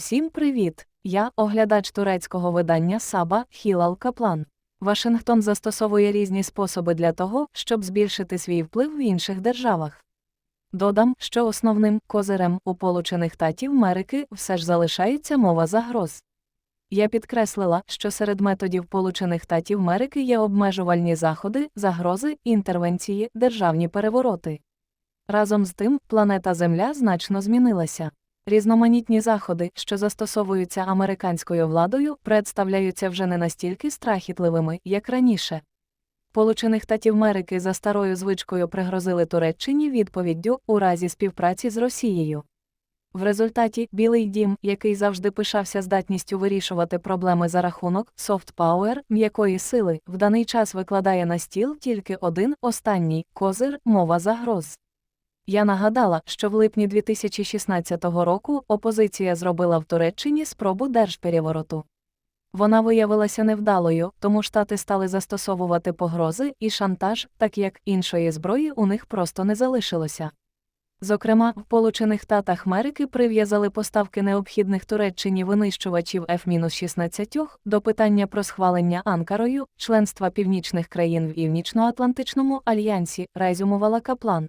Всім привіт! Я оглядач турецького видання Саба Хілал Каплан. Вашингтон застосовує різні способи для того, щоб збільшити свій вплив в інших державах. Додам, що основним козирем у Получених Татів Америки все ж залишається мова загроз. Я підкреслила, що серед методів Получених Татів Америки є обмежувальні заходи, загрози, інтервенції, державні перевороти. Разом з тим, планета Земля значно змінилася. Різноманітні заходи, що застосовуються американською владою, представляються вже не настільки страхітливими, як раніше. Получених Татів Америки за старою звичкою пригрозили Туреччині відповіддю у разі співпраці з Росією. В результаті Білий дім, який завжди пишався здатністю вирішувати проблеми за рахунок power, м'якої сили, в даний час викладає на стіл тільки один останній козир мова загроз. Я нагадала, що в липні 2016 року опозиція зробила в Туреччині спробу держперевороту. Вона виявилася невдалою, тому штати стали застосовувати погрози і шантаж, так як іншої зброї у них просто не залишилося. Зокрема, в Получених Татах Америки прив'язали поставки необхідних Туреччині винищувачів F-16 до питання про схвалення Анкарою, членства північних країн в Північно-Атлантичному альянсі, резюмувала Каплан.